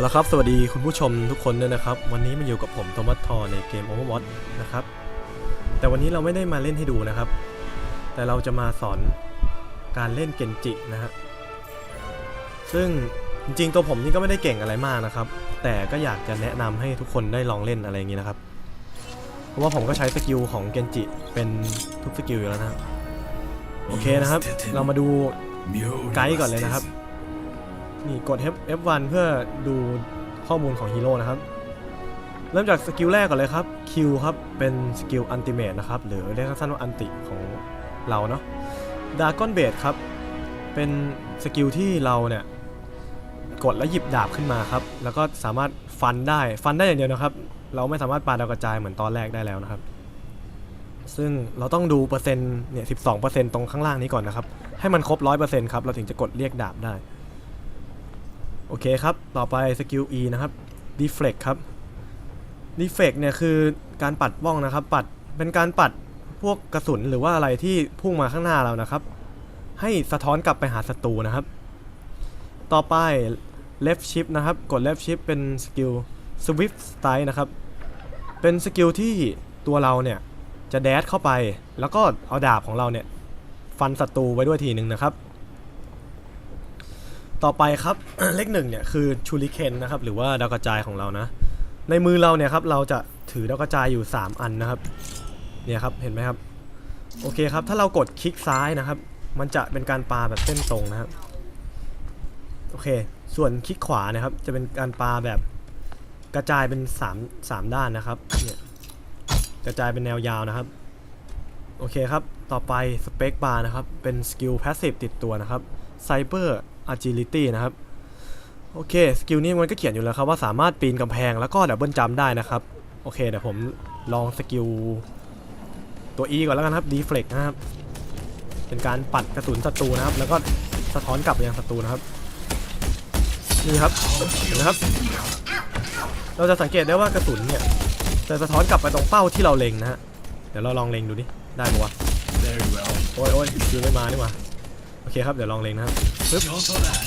เอาละครับ สวัสดีคุณผู้ชมทุกคนด้วยนะครับ วันนี้มาอยู่กับผมโทมัสทอในเกม Overwatch นะครับ แต่วันนี้เราไม่ได้มาเล่นให้ดูนะครับ แต่เราจะมาสอนการเล่นเกนจินะฮะ ซึ่งจริงๆตัวผมนี่ก็ไม่ได้เก่งอะไรมากนะครับ แต่ก็อยากจะแนะนำให้ทุกคนได้ลองเล่นอะไรอย่างนี้นะครับ เพราะว่าผมก็ใช้สกิลของเกนจิเป็นทุกสกิลอยู่แล้วนะโอเคนะครับ เรามาดูไกด์ก่อนเลยนะครับ นี่กด F F1 เพื่อดูข้อมูลของฮีโร่นะครับ เริ่มจากสกิลแรกก่อนเลยครับ Q ครับ เป็นสกิลอันติเมตนะครับ หรือเรียกสั้นๆว่าอันติของเราเนาะดากอนเบดครับ เป็นสกิลที่เราเนี่ยกดแล้วหยิบดาบขึ้นมาครับ แล้วก็สามารถฟันได้ ฟันได้อย่างเดียวนะครับ เราไม่สามารถปาดาวกระจายเหมือนตอนแรกได้แล้วนะครับ ซึ่งเราต้องดูเปอร์เซ็นต์เนี่ย12%ตรงข้างล่างนี้ก่อนนะครับ ให้มันครบ 100%ครับ เราถึงจะกดเรียกดาบได้ โอเคครับ ต่อไปสกิล E นะครับ deflect ครับ deflect เนี่ยคือการปัดบ้องนะครับ ปัดเป็นการปัดพวกกระสุนหรือว่าอะไรที่พุ่งมาข้างหน้าเรานะครับ ให้สะท้อนกลับไปหาศัตรูนะครับ ต่อไป left shift นะครับ กด left shift เป็นสกิล swift strike นะครับ เป็นสกิลที่ตัวเราเนี่ยจะแดดเข้าไป แล้วก็เอาดาบของเราเนี่ยฟันศัตรูไว้ด้วยทีหนึ่งนะครับ ต่อไปครับ เลขหนึ่งเนี่ยคือชูริเคนนะครับหรือว่าดาวกระจายของเรานะ ในมือเราเนี่ยครับเราจะถือดาวกระจายอยู่ 3 อันนะครับเนี่ยครับเห็นไหมครับโอเคครับถ้าเรากดคลิกซ้ายนะครับ มันจะเป็นการปาแบบเส้นตรงนะครับโอเค ส่วนคลิกขวานะครับ จะเป็นการปาแบบกระจายเป็น3 3ด้านนะครับเนี่ยกระจายเป็นแนวยาวนะครับโอเคครับ ต่อไปสเปคบาร์นะครับ เป็นสกิลพาสซีฟติดตัวนะครับไซเบอร์ agility นะครับ โอเค สกิลนี้มันก็เขียนอยู่แล้วครับว่าสามารถปีนกำแพงแล้วก็ดับเบิลจัมได้นะครับ โอเค เดี๋ยวผมลองสกิลตัว E ก่อนแล้วกันครับ deflect นะครับ เป็นการปัดกระสุนศัตรูนะครับ แล้วก็สะท้อนกลับไปยังศัตรูนะครับนี่ครับเห็นไหมครับ เราจะสังเกตได้ว่ากระสุนเนี่ยจะสะท้อนกลับไปตรงเป้าที่เราเล็งนะฮะ เดี๋ยวเราลองเล็งดูดิ ได้ปะวะโอ้ยโอ้ยคือไม่มานี่หว่าโอเคครับ เดี๋ยวลองเล็งนะครับ Just for that.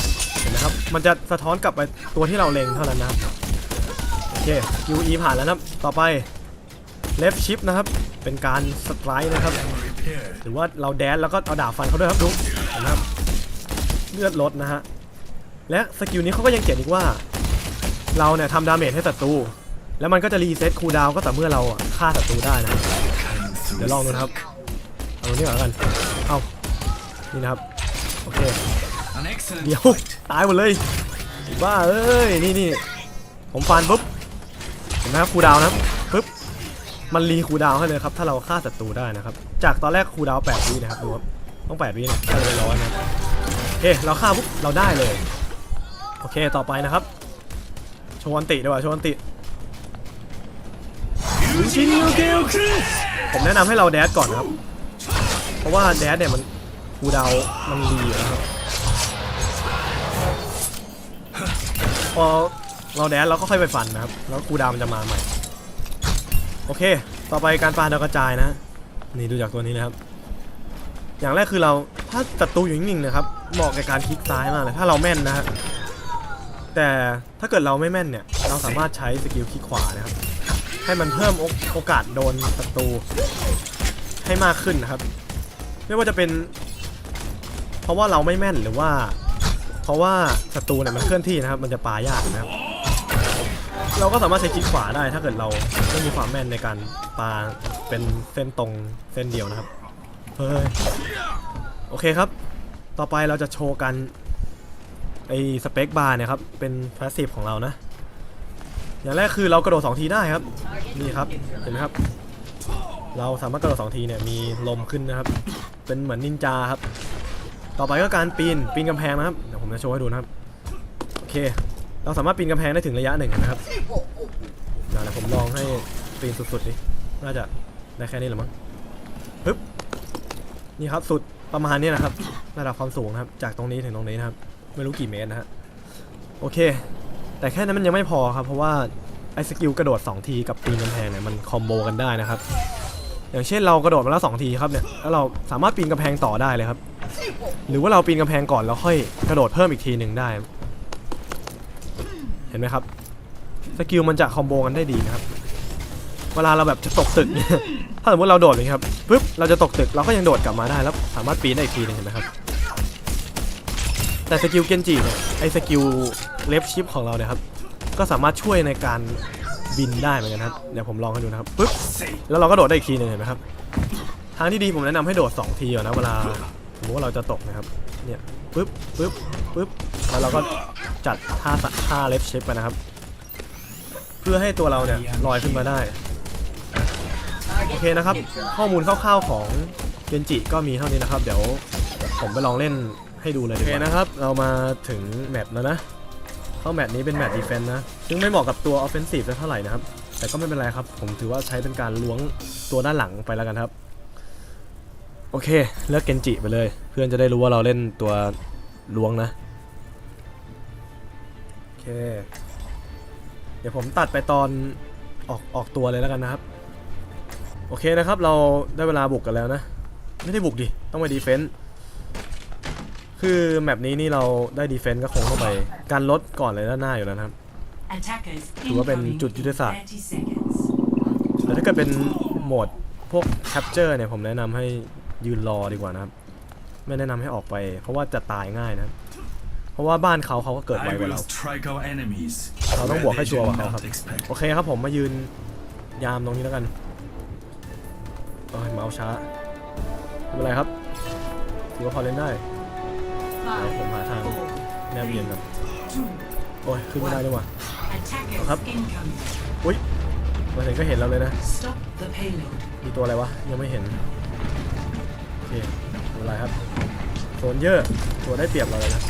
เห็นไหมครับ มันจะสะท้อนกลับไปตัวที่เราเล็งเท่านั้นนะครับโอเค QE ผ่านแล้วนะครับ ต่อไป left shift นะครับ เป็นการสไตร์นะครับ หรือว่าเราแดนแล้วก็เอาดาบฟันเขาด้วยครับดูเห็นไหมครับ เลือดลดนะฮะ และสกิลนี้เขาก็ยังเขียนอีกว่า เราเนี่ยทำดาเมจให้ศัตรู แล้วมันก็จะรีเซ็ตคูลดาวก็แต่เมื่อเราฆ่าศัตรูได้นะ เดี๋ยวลองดูนะครับ เอาตรงนี้ก่อนกัน เอานี่นะครับ โอเค เดี๋ยว fight. ตายหมดเลยบ้าเอ้ยนี่นี่ผมฟันปุ๊บเห็นไหมครับคูลดาวน์นะครับปุ๊บมันรีคูลดาวน์ให้เลยครับถ้าเราฆ่าศัตรูได้นะครับจากตอนแรกคูลดาวน์8วินะครับดูครับต้อง8วิเนี่ยก็เลยร้อยนะครับโอเคเราฆ่าปุ๊บเราได้เลยโอเคต่อไปนะครับโชว์อันติดีกว่าโชว์อันติ Fusion no Gale Chris. ผมแนะนำให้เราแดดก่อนนะครับ เพราะว่าแดดเนี่ยมันคูลดาวน์มันรีอยู่นะครับ พอเราแดดเราก็ค่อยไปฟันนะครับ แล้วคูดาวมันจะมาใหม่ โอเค ต่อไปการปาดาวกระจายนะ นี่ดูจากตัวนี้นะครับ อย่างแรกคือเราถ้าศัตรูอยู่นิ่งๆนะครับเหมาะกับการคลิกซ้ายมากเลย ถ้าเราแม่นนะฮะ แต่ถ้าเกิดเราไม่แม่นเนี่ย เราสามารถใช้สกิลคลิกขวานะครับ ให้มันเพิ่มโอโอกาสโดนศัตรูให้มากขึ้นนะครับ ไม่ว่าจะเป็น เพราะว่าเราไม่แม่นหรือว่า เพราะว่าศัตรูเนี่ยมันเคลื่อนที่นะครับ มันจะปายากนะครับ เราก็สามารถใช้คลิกขวาได้ถ้าเกิดเราไม่มีความแม่นในการปาเป็นเส้นตรงเส้นเดียวนะครับ เฮ้ย โอเคครับ ต่อไปเราจะโชว์กันไอ้สเปคบาร์เนี่ยครับ เป็นพาสซีฟของเรานะ อย่างแรกคือเรากระโดด2ทีได้ครับ นี่ครับ เห็นไหมครับ เราสามารถกระโดด2ทีเนี่ยมีลมขึ้นนะครับ เป็นเหมือนนินจาครับ ต่อไปก็การปีนปีนกำแพงนะครับเดี๋ยวผมจะโชว์ให้ดูนะครับโอเค เราสามารถปีนกำแพงได้ถึงระยะหนึ่งนะครับเดี๋ยวผมลองให้ปีนสุดๆดิน่าจะได้แค่นี้หรือมั้งปึ๊บนี่ครับสุดประมาณนี้นะครับระดับความสูงครับ จากตรงนี้ถึงตรงนี้นะครับ ไม่รู้กี่เมตรนะฮะโอเค แต่แค่นั้นมันยังไม่พอครับ เพราะว่าไอ้สกิลกระโดด 2 ทีกับปีนกำแพงเนี่ยมันคอมโบกันได้นะครับ อย่างเช่นเรากระโดดมาแล้ว 2 ทีครับเนี่ยแล้วเราสามารถปีนกำแพงต่อได้เลยครับ หรือว่าเราปีนกำแพงก่อนแล้วค่อยกระโดดเพิ่มอีกทีหนึ่งได้ เห็นไหมครับ สกิลมันจะคอมโบกันได้ดีนะครับ เวลาเราแบบจะตกตึกเนี่ยถ้าสมมติเราโดดอย่งครับปุ๊บเราจะตกตึกเราก็ยังโดดกลับมาได้แล้วสามารถปีนได้อีกทีหนึงเห็นไหมครับ แต่สกิลเกนจิเนี่ยไอสกิลเลฟชิปของเราเนี่ยครับก็สามารถช่วยในการบินได้เหมือนกันครับเดี๋ยวผมลองให้ดูนะครับปุ๊บแล้วเราก็โดดได้อีกทีหนึงเห็นไหมครับทางที่ดีผมแนะนำให้โดด 2 ทีก่อนนะเวลา มมติว่าเราจะตกนะครับ เนี่ยปุ๊บปุ๊บปุ๊บแล้วเราก็จัดท่าสะท่าเลฟชิปไปนะครับ เพื่อให้ตัวเราเนี่ยลอยขึ้นมาได้ โอเคนะครับ ข้อมูลคร่าวๆของเกนจิก็มีเท่านี้นะครับ เดี๋ยวผมไปลองเล่นให้ดูเลยดีกว่าโอเคนะครับ เรามาถึงแมตช์แล้วนะ เข้าแมตช์นี้เป็นแมตช์ดีเฟนต์นะ ซึ่งไม่เหมาะกับตัวออฟเฟนซีฟเท่าไหร่นะครับ แต่ก็ไม่เป็นไรครับ ผมถือว่าใช้เป็นการล้วงตัวด้านหลังไปแล้วกันครับ โอเค เลือกเกนจิไปเลย เพื่อนจะได้รู้ว่าเราเล่นตัวล้วงนะ โอเค เดี๋ยวผมตัดไปตอนออกออกตัวเลยแล้วกันนะครับ โอเคนะครับ เราได้เวลาบุกกันแล้วนะ ไม่ได้บุกดิ ต้องไปดีเฟนต์คือแมปนี้นี่เราได้ดีเฟนต์ก็คงเข้าไป การลดก่อนเลยด้านหน้าอยู่แล้วนะครับถือว่าเป็นจุดยุทธศาสตร์แต่ถ้าเกิดเป็นโหมดพวกแคปเจอร์เนี่ยผมแนะนำให้ ยืนรอดีกว่านะครับ ไม่แนะนำให้ออกไป เพราะว่าจะตายง่ายนะครับเพราะว่าบ้านเขาเขาก็เกิดไว I กว่า will เรา strike our enemies. เราต้องบวกให้ where ชัวร์ they กว่า do เขาครับ not expect. โอเคครับผมมายืนยามตรงนี้แล้วกันโอ้ยเมาส์ช้าไม่เป็นไรครับถือว่าพอเล่นได้เดี๋ยวผมหาทางแนบเย็นครับโอ้ยขึ้นไม่ได้ด้วยว่ะครับอุ้ยมาถึงก็เห็นเราเลยนะ มีตัวอะไรวะ ยังไม่เห็นโอ เคไม่เป็นไรครับโซนเยอะตัวได้เปรียบเราเลยนะ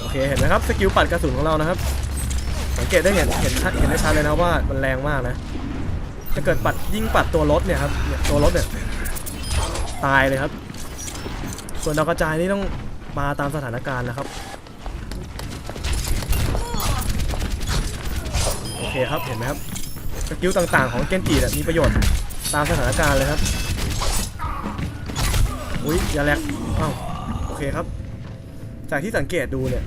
โอเคเห็นไหมครับสกิลปัดกระสุนของเรานะครับ สังเกตได้เห็นเห็นชัดเห็นได้ชัดเลยนะว่ามันแรงมากนะถ้าเกิดปัดยิ่งปัดตัวรถเนี่ยครับตัวรถเนี่ยตายเลยครับ ส่วนดาวกระจายนี่ต้องมาตามสถานการณ์นะครับโอเคครับเห็นไหมครับ กิลต่างๆของเกนจิเนี่ยมีประโยชน์ตามสถานการณ์เลยครับ อุ้ยอย่าแลกอ้าวโอเคครับ จากที่สังเกตดูเนี่ย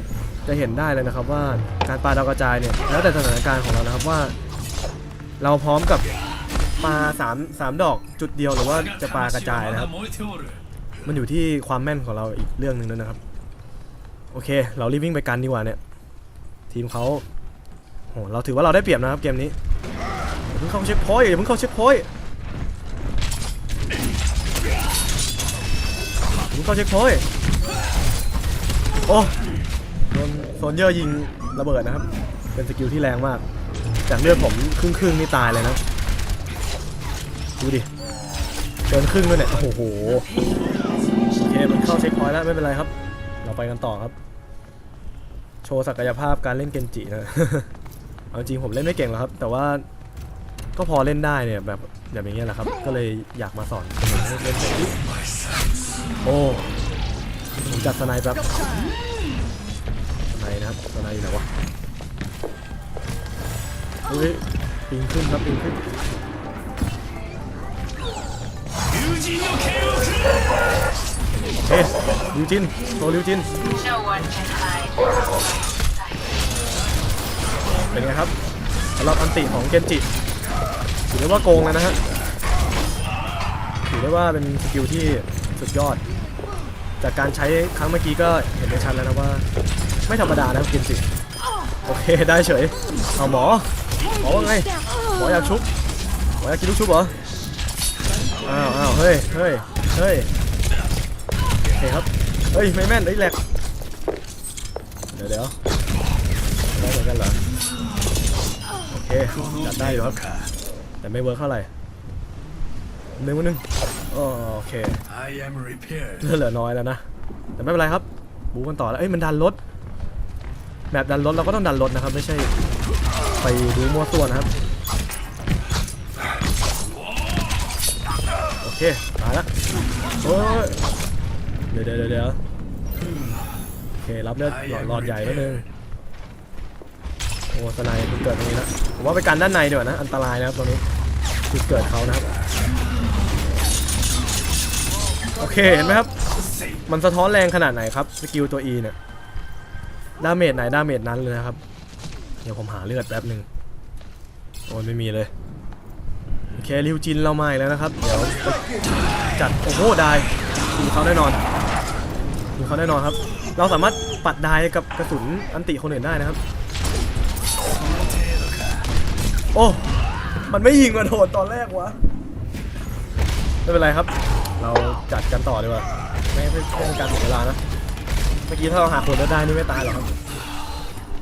จะเห็นได้เลยนะครับว่าการปาดาวกระจายเนี่ยแล้วแต่สถานการณ์ของเรานะครับว่า เราพร้อมกับปาสามสามดอกจุดเดียวหรือว่าจะปลากระจายนะครับ มันอยู่ที่ความแม่นของเราอีกเรื่องหนึ่งด้วยนะครับ โอเค เรารีบวิ่งไปกันดีกว่าเนี่ย ทีมเขาโหเราถือว่าเราได้เปรียบนะครับเกมนี้ เพิ่งเข้าเช็คพอยต์อย่าเพิ่งเข้าเช็คพอยต์เพิ่งเข้าเช็คพอยต์โอ้โดนโซนเยอร์ยิงระเบิดนะครับ เป็นสกิลที่แรงมาก จากเลือดผมครึ่งครึ่งนี่ตายเลยนะ ดูดิเกินครึ่งด้วยเนี่ย โอ้โห โอเค มันเข้าเช็คพอยต์แล้วไม่เป็นไรครับ เราไปกันต่อครับ โชว์ศักยภาพการเล่นเกนจินะ เอาจริงผมเล่นไม่เก่งหรอกครับ แต่ว่า ก็พอเล่นได้เนี่ยแบบแบบอย่างเงี้ยแหละครับ ก็เลยอยากมาสอนให้เล่นเป็นโอ้ผมจัดสไนแบบสไนนะครับสไนอยู่ไหนวะเฮ้ยปิงขึ้นครับปิงขึ้นเฮ้ยลิวจินโตลิวจินเป็นไงครับสำหรับอันติของเกนจิ ถือได้ว่าโกงแล้วนะฮะถือได้ว่าเป็นสกิลที่สุดยอด จากการใช้ครั้งเมื่อกี้ก็เห็นได้ชัดแล้วนะว่า ไม่ธรรมดานะครับเกนจิโอเคได้เฉยเอาหมอหมอว่าไงหมออยากชุบหมออยากกินลูกชุบเหรออ้าวอ้าวเฮ้ยเฮ้ยเฮ้ยโอเคครับเฮ้ยไม่แม่นไอ้ยแหลกเดี๋ยวเดี๋ยวได้เหมือนกันเหรอโอเคจัดได้อยู่ครับ แต่ไม่เวิร์คเท่าไหร่หนึ่งวันหนึ่งอ๋อโอเค I am repaired. เลือดเหลือน้อยแล้วนะ แต่ไม่เป็นไรครับ บูกันต่อแล้ว เอ้ย มันดันรถแบบดันรถเราก็ต้องดันรถนะครับ ไม่ใช่ไปดูมั่วตัวนะครับ โอเคตายละโอ้ยเดี๋ยวเดี๋ยวเดี๋ยวเดี๋ยวโอเค รับเลือดหลอดหลอดใหญ่นิดนึง โอ้สไนด์จุดเกิดตรงนี้นะผมว่าไปกันด้านในดีกว่านะ อันตรายนะครับตรงนี้จุดเกิดเขานะครับโอเคเห็นไหมครับ มันสะท้อนแรงขนาดไหนครับสกิลตัว E เนี่ยดาเมจไหนดาเมจนั้นเลยนะครับ เดี๋ยวผมหาเลือดแป๊บหนึ่งโอ้ยไม่มีเลยโอเคริวจินเรามาอีกแล้วนะครับ เดี๋ยวจัดโอ้โหได้ดูเขาแน่นอนดูเขาแน่นอนครับ เราสามารถปัดได้กับกระสุนอันติคนอื่นได้นะครับ โอ้ มันไม่ยิงมาโดนตอนแรกวะ ไม่เป็นไรครับ เราจัดกันต่อดีกว่า ไม่ไม่ไม่เป็นการเสียเวลานะ เมื่อกี้ถ้าเราหาคนแล้วได้นี่ไม่ตายหรอกครับ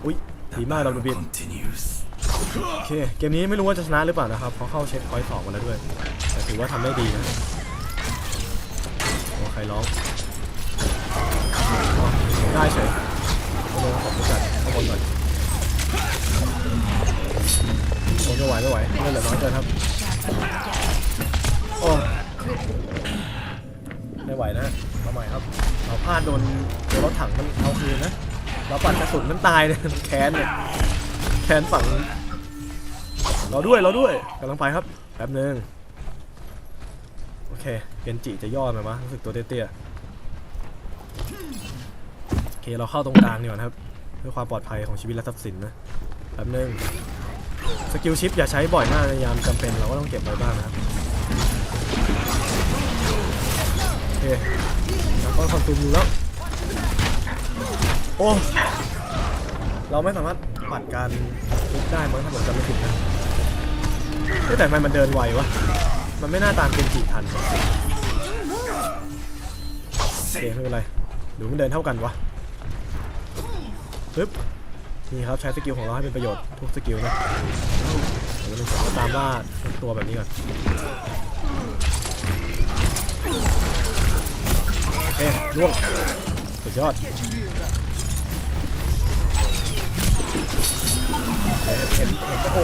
อุ้ยดีมากเราดูบินโอเค เกมนี้ไม่รู้ว่าจะชนะหรือเปล่านะครับ เพราะเข้าเช็คพอยต์สองมาแล้วด้วย แต่ถือว่าทำได้ดีนะโอ้ใครร้องได้เฉยเอาลงผมจัดข้างบนก่อน โอ้ไม่ไหวไม่ไหวเลือดเหลือน้อยเกินครับโอ้ไม่ไหวนะเอาใหม่ครับ เราพลาดโดนโดนรถถังมันเอาคืนนะเราปัดกระสุนมันตายเนี่ยแค้นเนี่ยแค้นฝั่งเราด้วยเราด้วยกำลังไปครับแป๊บนึงโอเคเกนจิจะย่อไหมวะรู้สึกตัวเตี้ยๆโอเคเราเข้าตรงกลางดีกว่าครับเพื่อความปลอดภัยของชีวิตและทรัพย์สินนะแป๊บนึง สกิลชิปอย่าใช้บ่อยมากในยามจำเป็นเราก็ต้องเก็บไว้บ้างนะครับโอเคแล้วก็คอนซูมอยู่แล้วโอ้เราไม่สามารถปัดการทุบได้มั้งถ้าผมจำไม่ผิดนะแต่ทำไมมันเดินไววะมันไม่น่าตามเกนจิทันโอเคไม่เป็นไรดูมันเดินเท่ากันวะปึ๊บ นี่ครับใช้สกิลของเราให้เป็นประโยชน์ทุกสกิลนะเดี๋ยวเราจะตามล่าตัวแบบนี้ก่อนโอเคล่วงสุดยอดเห็นเห็นเห็นโอ้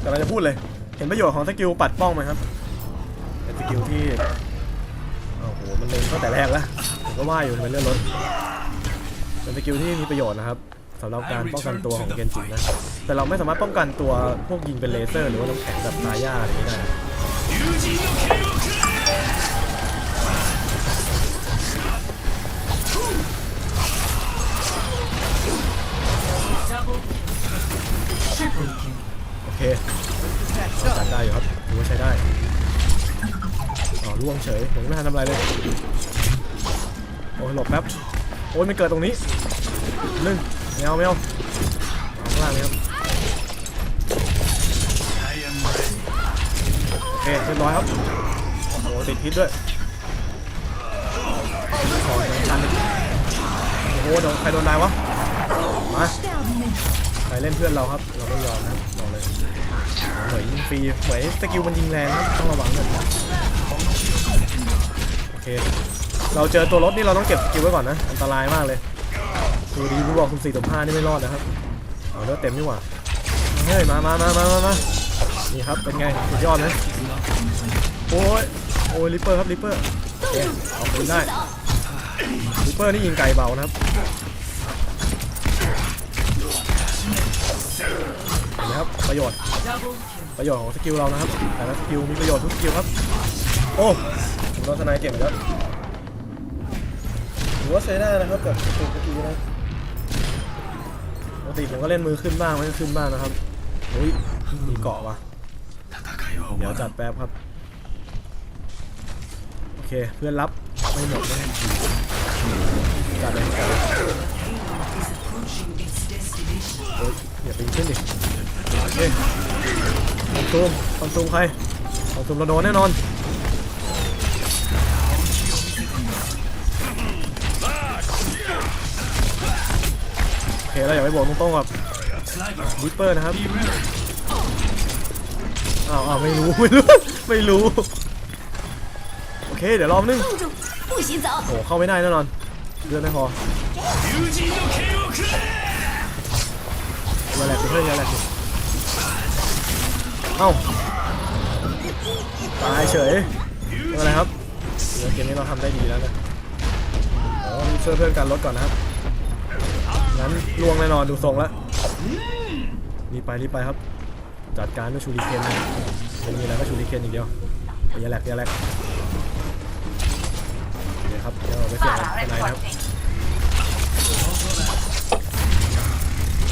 แต่เราจะพูดเลย เห็นประโยชน์ของสกิลปัดป้องไหมครับเป็นสกิลที่โอ้โหมันเล็งตั้งแต่แรกแล้วผมก็ว่าอยู่มันเลื่อนรถเป็นสกิลที่มีประโยชน์นะครับ สำหรับการป้องกันตัวของเกนจินะ แต่เราไม่สามารถป้องกันตัวพวกยิงเป็นเลเซอร์ หรือว่าน้ำแข็งแบบตาย่าอะไรอย่างนี้ได้นะ Triple kill. โอเคเราจัดได้อยู่ครับถือว่าใช้ได้อ๋อล่วงเฉย ผมไม่ทันทำอะไรเลย โอ้ยหลบแป๊บ โอ้ยมันเกิดตรงนี้นึ่ง ไม่เอาไม่เอาเอาข้างล่างเลยครับโอเคเรียบร้อยครับโอ้โหติดพิษด้วยของชันดิโอ้โหโดนใครโดนนายวะมาใครเล่นเพื่อนเราครับ เราไม่ยอมนะบอกเลยเหมือนยิงฟรีเหมือนสกิลมันยิงแรงนะต้องระวังด้วยโอเคเราเจอตัวรถนี่เราต้องเก็บสกิลไว้ก่อนนะ อันตรายมากเลย ดูดีรู้บอกคุณสี่ต่อห้านี่ไม่รอดนะครับเอาเลือดเต็มนี่หว่าเฮ้ยมามามามามามานี่ครับเป็นไงสุดยอดนะโอ้ยโอ้ยริปเปอร์ครับริปเปอร์เอาคืนได้ริปเปอร์นี่ยิงไกลเบานะครับเห็นไหมครับประโยชน์ประโยชน์ของสกิลเรานะครับ แต่ละสกิลมีประโยชน์ทุกสกิลครับโอ้ผมโดนทนายเก็บอีกแล้วถือว่าใช้ได้นะครับกับสกิลนะ ปกติผมก็เล่นมือขึ้นบ้างไม่ขึ้นบ้างนะครับอุ้ยมีเกาะวะเดี๋ยวจัดแป๊บครับ โอเคเพื่อนรับไม่หมดแน่จัดเลยจัดเลยโอ้ยอย่าไปขึ้นดิเฮ้ยคอนตูมคอนตูมใครคอนตูมเราโดนแน่นอน เคเราอยากไปบอกตรงๆกับวิปเปอร์นะครับอ้าวอ้าวไม่รู้ไม่รู้ไม่รู้โอเคเดี๋ยวรอบนึงโอ้เข้าไม่ได้แน่นอนเดือนไม่พอมาแหลกเพื่อนเวลาแหลกเอ้าตายเฉยอะไรครับเกมนี้เราทำได้ดีแล้วนะเพื่อเพื่อนการลดก่อนนะครับ งั้นลวงแน่นอนดูทรงแล้วรีบไปรีบไปครับ จัดการด้วยชูริเคนนะไม่มีอะไรก็ชูริเคนอย่างเดียวอย่าแหลกอย่าแหลกโอเคครับเดี๋ยวเราไปเสียงอะไรนะครับ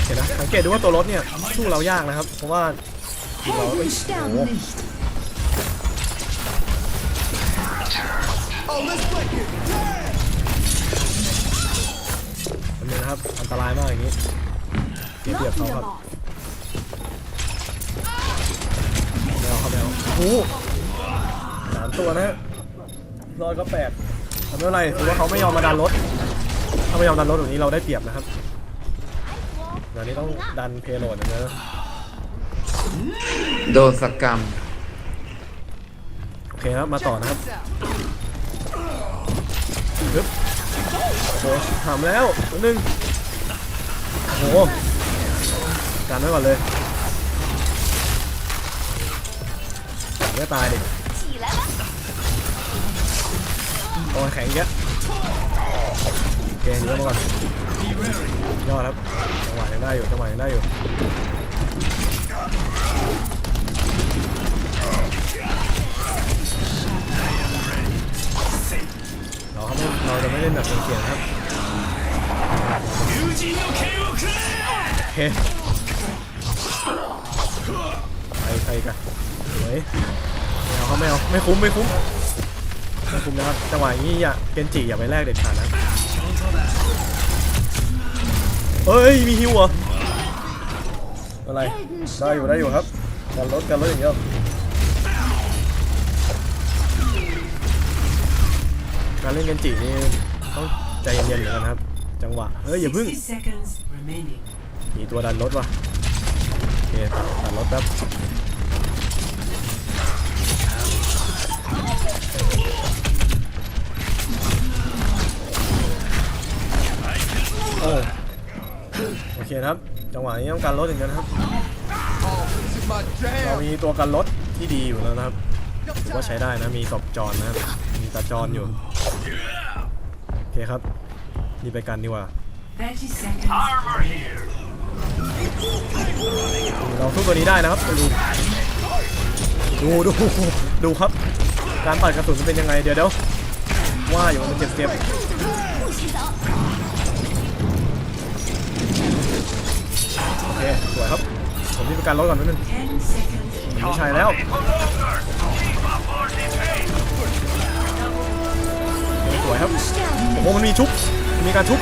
เห็นนะสังเกตดูว่าตัวรถเนี่ยสู้เรายากนะครับ เพราะว่าเราเอ้ยโอ้โห นนี้นะครับ อันตรายมากอย่างนี้เสียเปรียบเขาครับไม่เอาครับไม่เอาโอ้โหสามตัวนะฮะรอยก็แปดทำไม่เป็นไรถือว่าเขาไม่ยอมมาดันรถ ถ้าไม่ยอมดันรถแบบนี้เราได้เปรียบนะครับงานนี้ต้องดันเพโลดนะเนอะโดนสกรรม โอเคครับ มาต่อนะครับฮึบโอ้โหถามแล้วตัวหนึ่งโอ้โหการไว้ก่อนเลยไม่ตายดิโอ้ยแข็งเยอะโอเคเยอะมาก่อนยอดครับจังหวะยังได้อยู่จังหวะยังได้อยู่ เราเไม่เราจะไม่เล่นแบบเสียงครับเฮ้ใครใครกันเฮ้ยไม่เอาเขาไม่เอาไม่คุ้มไม่คุ้มไม่คุ้มนะครับจังหวะนี้อย่าเกนจิอย่าไปแลกเด็ดขาดนะเฮ้ยมีฮิวอะอะไรได้อยู่ได้อยู่ครับการลดการลดอย่างเดีย การเล่นเกนจินี่ต้องใจเย็นๆเหมือนกันนะครับ จังหวะเฮ้ยอย่าพึ่ง60 seconds remaining. มีตัวดันรถว่ะโอเคดันรถแป๊บโอ้โอเคนะครับ จังหวะนี้ต้องการรถอย่างเดียวนะครับเรามีตัวกันรถที่ดีอยู่แล้วนะครับถือว่าใช้ได้นะมีศพจรนะครับมีตาจรอยู่ โอเคครับ นี่ไปกันดีกว่า30 seconds. เราสู้ตัวนี้ได้นะครับดูดูดูดูครับ การปัดกระสุนมันเป็นยังไงเดี๋ยวเดี๋ยวว่าอยู่มันเจ็บเจ็บโอเคสวยครับ ผมนี่เป็นการลดก่อนนิดนึง10 seconds. ไม่ใช่แล้วส วยครับโอ้มันมีชุบมีการชุบ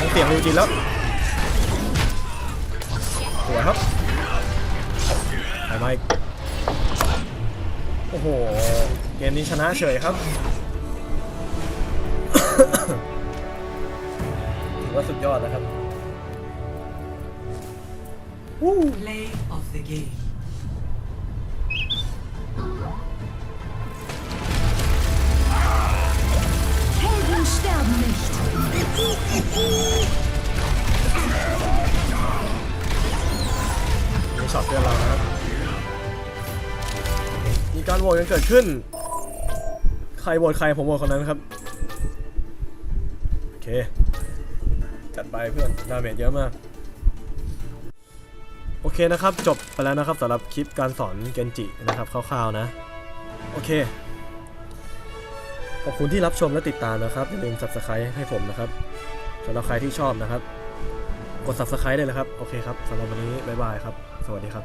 ต้องเสียงรูจินแล้วสวยครับไปมาอีกโอ้โหเกมนี้ชนะเฉยครับถือว่าสุดยอดนะครับ Play of the game. มีช็อตเตือนเรานะครับ มีการโหวตกันเกิดขึ้น ใครโหวตใครผมโหวตคนนั้นครับ โอเค จัดไปเพื่อน ดาเมจเยอะมาก โอเคนะครับ จบไปแล้วนะครับสำหรับคลิปการสอนเกนจินะครับคร่าวๆนะ โอเค ขอบคุณที่รับชมและติดตามนะครับ อย่าลืม subscribe ให้ผมนะครับสำหรับใครที่ชอบนะครับ กด subscribe ได้เลยครับ โอเคครับสำหรับวันนี้ บ๊ายบายครับ สวัสดีครับ